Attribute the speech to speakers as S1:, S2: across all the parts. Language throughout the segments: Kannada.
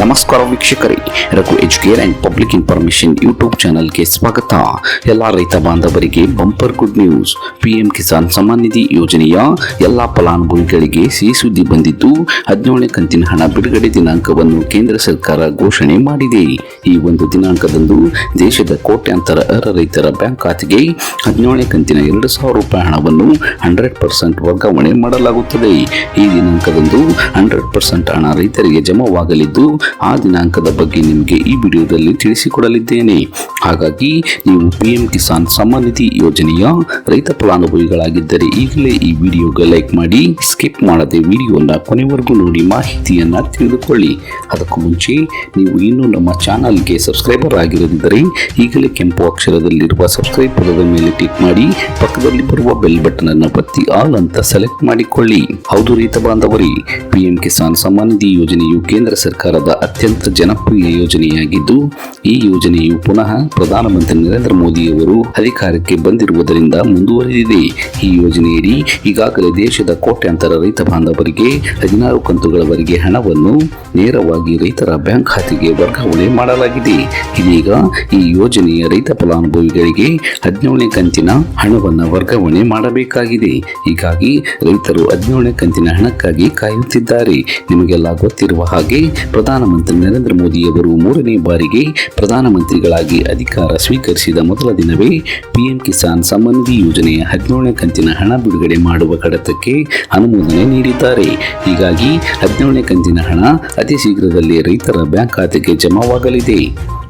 S1: ನಮಸ್ಕಾರ ವೀಕ್ಷಕರೇ, Raghu Educare and public information YouTube ಚಾನಲ್ಗೆ ಸ್ವಾಗತ. ಎಲ್ಲ ರೈತ ಬಾಂಧವರಿಗೆ bumper good news PM Kisan Samman Nidhi ಯೋಜನೆಯ ಎಲ್ಲ ಫಲಾನುಭವಿಗಳಿಗೆ ಸಿಹಿ ಸುದ್ದಿ ಬಂದಿದ್ದು, ಹದಿನೇಳನೇ ಕಂತಿನ ಹಣ ಬಿಡುಗಡೆ ದಿನಾಂಕವನ್ನು ಕೇಂದ್ರ ಸರ್ಕಾರ ಘೋಷಣೆ ಮಾಡಿದೆ. ಈ ಒಂದು ದಿನಾಂಕದಂದು ದೇಶದ ಕೋಟ್ಯಾಂತರ ಅರ್ಹ ರೈತರ ಬ್ಯಾಂಕ್ ಖಾತೆಗೆ ಹದಿನೇಳನೇ ಕಂತಿನ ಎರಡು ಸಾವಿರ ರೂಪಾಯಿ ಹಣವನ್ನು ಹಂಡ್ರೆಡ್ ಪರ್ಸೆಂಟ್ ವರ್ಗಾವಣೆ ಮಾಡಲಾಗುತ್ತದೆ. ಈ ದಿನಾಂಕದಂದು ಹಂಡ್ರೆಡ್ ಪರ್ಸೆಂಟ್ ಹಣ ರೈತರಿಗೆ ಜಮಾವಾಗಲಿದ್ದು ಆ ದಿನಾಂಕದ ಬಗ್ಗೆ ನಿಮಗೆ ಈ ವಿಡಿಯೋದಲ್ಲಿ ತಿಳಿಸಿಕೊಡಲಿದ್ದೇನೆ. ಹಾಗಾಗಿ ನೀವು ಪಿಎಂ ಕಿಸಾನ್ ಸಮ್ಮಾನ್ ನಿಧಿ ಯೋಜನೆಯ ರೈತ ಫಲಾನುಭವಿಗಳಾಗಿದ್ದರೆ ಈಗಲೇ ಈ ವಿಡಿಯೋಗೆ ಲೈಕ್ ಮಾಡಿ, ಸ್ಕಿಪ್ ಮಾಡದೆ ವಿಡಿಯೋನ ಕೊನೆವರೆಗೂ ನೋಡಿ ಮಾಹಿತಿಯನ್ನು ತಿಳಿದುಕೊಳ್ಳಿ. ಅದಕ್ಕೂ ಮುಂಚೆ ನೀವು ಇನ್ನೂ ನಮ್ಮ ಚಾನಲ್ಗೆ ಸಬ್ಸ್ಕ್ರೈಬರ್ ಆಗಿರದಿದ್ದರೆ ಈಗಲೇ ಕೆಂಪು ಅಕ್ಷರದಲ್ಲಿರುವ ಸಬ್ಸ್ಕ್ರೈಬ್ ಪದದ ಮೇಲೆ ಕ್ಲಿಕ್ ಮಾಡಿ, ಪಕ್ಕದಲ್ಲಿ ಬರುವ ಬೆಲ್ ಬಟನ್ ಅನ್ನು ಒತ್ತಿ ಆಲ್ ಅಂತ ಸೆಲೆಕ್ಟ್ ಮಾಡಿಕೊಳ್ಳಿ. ಹೌದು ರೈತ ಬಾಂಧವರೇ, ಪಿಎಂ ಕಿಸಾನ್ ಸಮ್ಮಾನ್ ನಿಧಿ ಯೋಜನೆಯು ಕೇಂದ್ರ ಸರ್ಕಾರದ ಅತ್ಯಂತ ಜನಪ್ರಿಯ ಯೋಜನೆಯಾಗಿದ್ದು, ಈ ಯೋಜನೆಯು ಪುನಃ ಪ್ರಧಾನಮಂತ್ರಿ ನರೇಂದ್ರ ಮೋದಿಯವರು ಅಧಿಕಾರಕ್ಕೆ ಬಂದಿರುವುದರಿಂದ ಮುಂದುವರೆದಿದೆ. ಈ ಯೋಜನೆಯಡಿ ಈಗಾಗಲೇ ದೇಶದ ಕೋಟ್ಯಾಂತರ ರೈತ ಬಾಂಧವರಿಗೆ ಹದಿನಾರು ಕಂತುಗಳವರೆಗೆ ಹಣವನ್ನು ನೇರವಾಗಿ ರೈತರ ಬ್ಯಾಂಕ್ ಖಾತೆಗೆ ವರ್ಗಾವಣೆ ಮಾಡಲಾಗಿದೆ. ಇದೀಗ ಈ ಯೋಜನೆಯ ರೈತ ಫಲಾನುಭವಿಗಳಿಗೆ ಹದಿನೇಳನೇ ಕಂತಿನ ಹಣವನ್ನು ವರ್ಗಾವಣೆ ಮಾಡಬೇಕಾಗಿದೆ. ಹೀಗಾಗಿ ರೈತರು ಹದಿನೇಳನೇ ಕಂತಿನ ಹಣಕ್ಕಾಗಿ ಕಾಯುತ್ತಿದ್ದಾರೆ. ನಿಮಗೆಲ್ಲ ಗೊತ್ತಿರುವ ಹಾಗೆ ಪ್ರಧಾನಮಂತ್ರಿ ನರೇಂದ್ರ ಮೋದಿಯವರು ಮೂರನೇ ಬಾರಿಗೆ ಪ್ರಧಾನಮಂತ್ರಿಗಳಾಗಿ ಅಧಿಕಾರ ಸ್ವೀಕರಿಸಿದ ಮೊದಲ ದಿನವೇ ಪಿಎಂ ಕಿಸಾನ್ ಸಂಬಂಧಿ ಯೋಜನೆಯ ಹದಿನೇಳನೇ ಕಂತಿನ ಹಣ ಬಿಡುಗಡೆ ಮಾಡುವ ಕಡತಕ್ಕೆ ಅನುಮೋದನೆ ನೀಡಿದ್ದಾರೆ. ಹೀಗಾಗಿ ಹದಿನೇಳನೇ ಕಂತಿನ ಹಣ ಅತಿ ಶೀಘ್ರದಲ್ಲೇ ರೈತರ ಬ್ಯಾಂಕ್ ಖಾತೆಗೆ ಜಮಾವಾಗಲಿದೆ.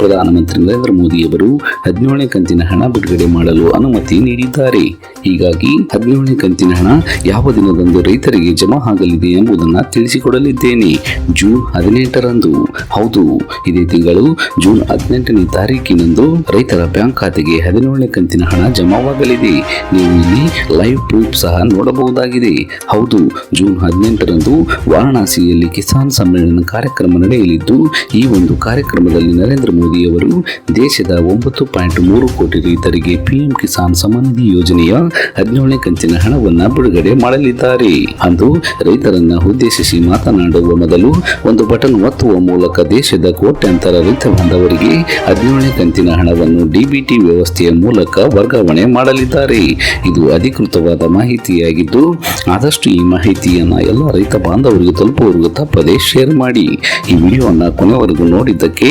S1: ಪ್ರಧಾನಮಂತ್ರಿ ನರೇಂದ್ರ ಮೋದಿಯವರು ಹದಿನೇಳನೇ ಕಂತಿನ ಹಣ ಬಿಡುಗಡೆ ಮಾಡಲು ಅನುಮತಿ ನೀಡಿದ್ದಾರೆ. ಹೀಗಾಗಿ ಹದಿನೇಳನೇ ಕಂತಿನ ಹಣ ಯಾವ ದಿನದಂದು ರೈತರಿಗೆ ಜಮಾ ಆಗಲಿದೆ ಎಂಬುದನ್ನು ತಿಳಿಸಿಕೊಡಲಿದ್ದೇನೆ. ಜೂನ್ ಹದಿನೆಂಟರಂದು. ಹೌದು, ಇದೇ ತಿಂಗಳು ಜೂನ್ ಹದಿನೆಂಟನೇ ತಾರೀಕಿನಂದು ರೈತರ ಬ್ಯಾಂಕ್ ಖಾತೆಗೆ ಹದಿನೇಳನೇ ಕಂತಿನ ಹಣ ಜಮಾವಾಗಲಿದೆ. ನೀವು ಇಲ್ಲಿ ಲೈವ್ ಪ್ರೂಫ್ ಸಹ ನೋಡಬಹುದಾಗಿದೆ. ಹೌದು, ಜೂನ್ ಹದಿನೆಂಟರಂದು ವಾರಣಾಸಿಯಲ್ಲಿ ಕಿಸಾನ್ ಸಮ್ಮೇಳನ ಕಾರ್ಯಕ್ರಮ ನಡೆಯಲಿದ್ದು, ಈ ಒಂದು ಕಾರ್ಯಕ್ರಮದಲ್ಲಿ ನರೇಂದ್ರ ಮೋದಿ ಅವರು ದೇಶದ ಒಂಬತ್ತು ಪಾಯಿಂಟ್ ಮೂರು ಕೋಟಿ ರೈತರಿಗೆ ಪಿಎಂ ಕಿಸಾನ್ ಸಮಾನಿಧಿ ನಿಧಿ ಯೋಜನೆಯ ಹದಿನೇಳನೇ ಕಂತಿನ ಹಣವನ್ನು ಬಿಡುಗಡೆ ಮಾಡಲಿದ್ದಾರೆ. ಅಂದು ರೈತರನ್ನ ಉದ್ದೇಶಿಸಿ ಮಾತನಾಡುವ ಮೊದಲು ಒಂದು ಬಟನ್ ಒತ್ತುವ ಮೂಲಕ ದೇಶದ ಕೋಟ್ಯಾಂತರ ರೈತ ಬಾಂಧವರಿಗೆ ಹದಿನೇಳನೇ ಕಂತಿನ ಹಣವನ್ನು ಡಿಬಿಟಿ ವ್ಯವಸ್ಥೆಯ ಮೂಲಕ ವರ್ಗಾವಣೆ ಮಾಡಲಿದ್ದಾರೆ. ಇದು ಅಧಿಕೃತವಾದ ಮಾಹಿತಿಯಾಗಿದ್ದು, ಆದಷ್ಟು ಈ ಮಾಹಿತಿಯನ್ನ ಎಲ್ಲ ರೈತ ಬಾಂಧವರಿಗೆ ತಲುಪುವವರೆಗೂ ತಪ್ಪದೆ ಶೇರ್ ಮಾಡಿ. ಈ ವಿಡಿಯೋವನ್ನು ಕೊನೆವರೆಗೂ ನೋಡಿದ್ದಕ್ಕೆ